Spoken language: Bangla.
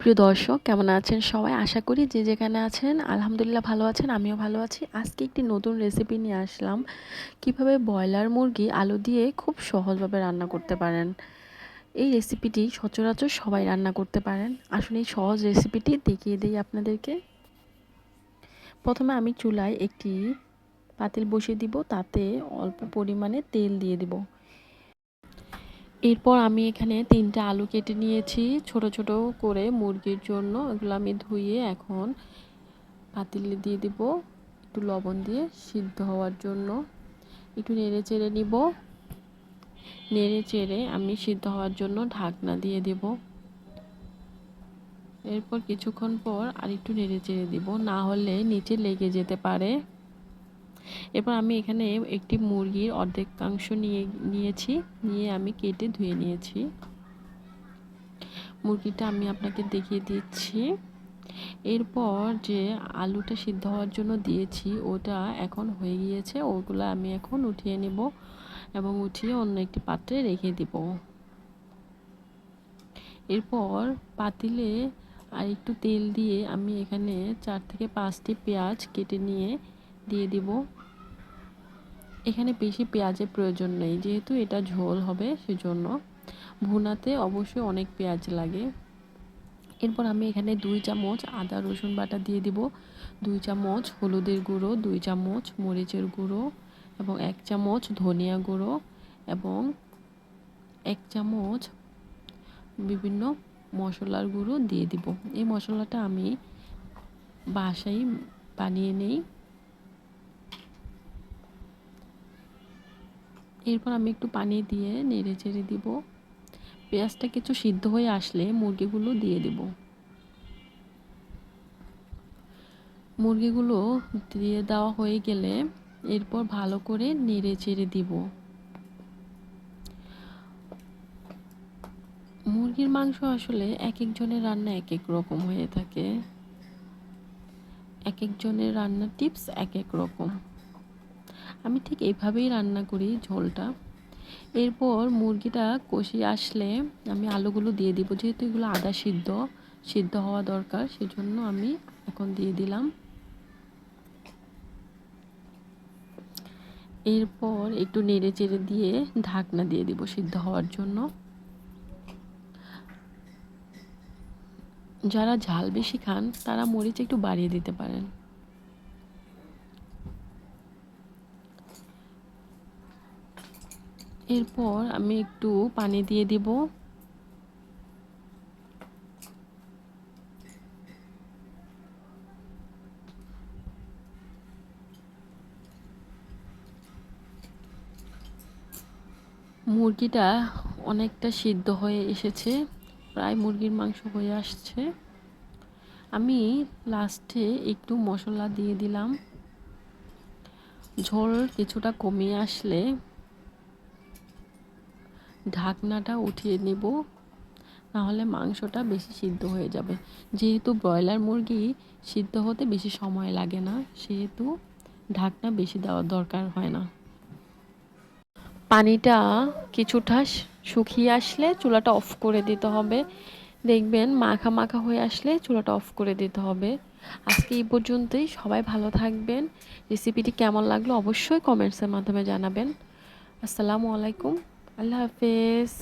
প্রিয় দর্শক, কেমন আছেন সবাই? আশা করি যে যেখানে আছেন, আলহামদুলিল্লাহ ভালো আছেন, আমিও ভালো আছি। আজকে একটি নতুন রেসিপি নিয়ে আসলাম। কীভাবে ব্রয়লার মুরগি আলু দিয়ে খুব সহজভাবে রান্না করতে পারেন? এই রেসিপিটি সচরাচর সবাই রান্না করতে পারেন। আসলে এই সহজ রেসিপিটি দেখিয়ে দিই আপনাদেরকে। প্রথমে আমি চুলায় একটি পাতিল বসিয়ে দিব। তাতে অল্প পরিমাণে তেল দিয়ে দিব। এরপর আমি এখানে তিনটা আলু কেটে নিয়েছি, ছোট ছোট করে মুরগির জন্য। এগুলো আমি ধুয়ে এখন পাতিলে দিয়ে দিব, একটু লবণ দিয়ে সিদ্ধ হওয়ার জন্য। একটু নেড়ে চেড়ে নিব। নেড়ে চেড়ে আমি সিদ্ধ হওয়ার জন্য ঢাকনা দিয়ে দেব। এরপর কিছুক্ষণ পর আর একটু নেড়ে চেড়ে দিব, না হলে নিচে লেগে যেতে পারে। এরপর আমি এখানে একটি মুরগির অর্ধেকাংশ নিয়ে, নিয়েছি, নিয়ে আমি কেটে ধুয়ে নিয়েছি। মুরগিটা আমি আপনাকে দেখিয়ে দিচ্ছি। এরপর যে আলুটা সিদ্ধ হওয়ার জন্য দিয়েছি, ওটা এখন হয়ে গিয়েছে, ওগুলো আমি এখন উঠিয়ে নেব এবং উঠিয়ে অন্য একটি পাত্রে রেখে দিব। এরপর পাতিলে আর একটু তেল দিয়ে আমি এখানে চার থেকে পাঁচটি পেঁয়াজ কেটে নিয়ে দিয়ে দিব। এখানে বেশি পেঁয়াজের প্রয়োজন নেই, যেহেতু এটা ঝোল হবে সেজন্য। ভুনাতে অবশ্যই অনেক পেঁয়াজ লাগে। এরপর আমি এখানে দুই চামচ আদা, রসুন বাটা দিয়ে দিব। দুই চামচ হলুদের গুঁড়ো, দুই চামচ মরিচের গুঁড়ো এবং এক চামচ ধনিয়া গুঁড়ো এবং এক চামচ বিভিন্ন মশলার গুঁড়ো দিয়ে দিব। এই মশলাটা আমি বাসায় বানিয়ে নেই। এরপর আমি একটু পানি দিয়ে নেড়ে চেড়ে দিব। পেঁয়াজটা কিছু সিদ্ধ হয়ে আসলে মুরগিগুলো দিয়ে দেব। মুরগিগুলো দিয়ে দেওয়া হয়ে গেলে এরপর ভালো করে নেড়ে চেড়ে দিব। মুরগির মাংস আসলে এক একজনের রান্না এক এক রকম হয়ে থাকে। এক একজনের রান্নার টিপস এক এক রকম। আমি ঠিক এইভাবেই রান্না করি ঝোলটা। এরপর মুরগিটা কষিয়ে আসলে আমি আলুগুলো দিয়ে দিব। যেহেতু এগুলো আদা সিদ্ধ সিদ্ধ হওয়া দরকার, সেজন্য আমি এখন দিয়ে দিলাম। এরপর একটু নেড়ে চেড়ে দিয়ে ঢাকনা দিয়ে দিব সিদ্ধ হওয়ার জন্য। যারা ঝাল বেশি খান, তারা মরিচ একটু বাড়িয়ে দিতে পারেন। এরপর আমি একটু পানি দিয়ে দিব। মুরগিটা অনেকটা সিদ্ধ হয়ে এসেছে, প্রায় মুরগির মাংস হয়ে আসছে। আমি লাস্টে একটু মশলা দিয়ে দিলাম। ঝোল কিছুটা কমিয়ে আসলে ঢাকনাটা উঠিয়ে নেব, নাহলে মাংসটা বেশি সিদ্ধ হয়ে যাবে। যেহেতু ব্রয়লার মুরগি সিদ্ধ হতে বেশি সময় লাগে না, সেহেতু ঢাকনা বেশি দেওয়ার দরকার হয় না। পানিটা কিছুটা শুকিয়ে আসলে চুলাটা অফ করে দিতে হবে। দেখবেন মাখা মাখা হয়ে আসলে চুলাটা অফ করে দিতে হবে। আজকে এই পর্যন্তই, সবাই ভালো থাকবেন। রেসিপিটি কেমন লাগল অবশ্যই কমেন্টসের মাধ্যমে জানাবেন। আসসালামু আলাইকুম। আল্লাহ হাফেজ।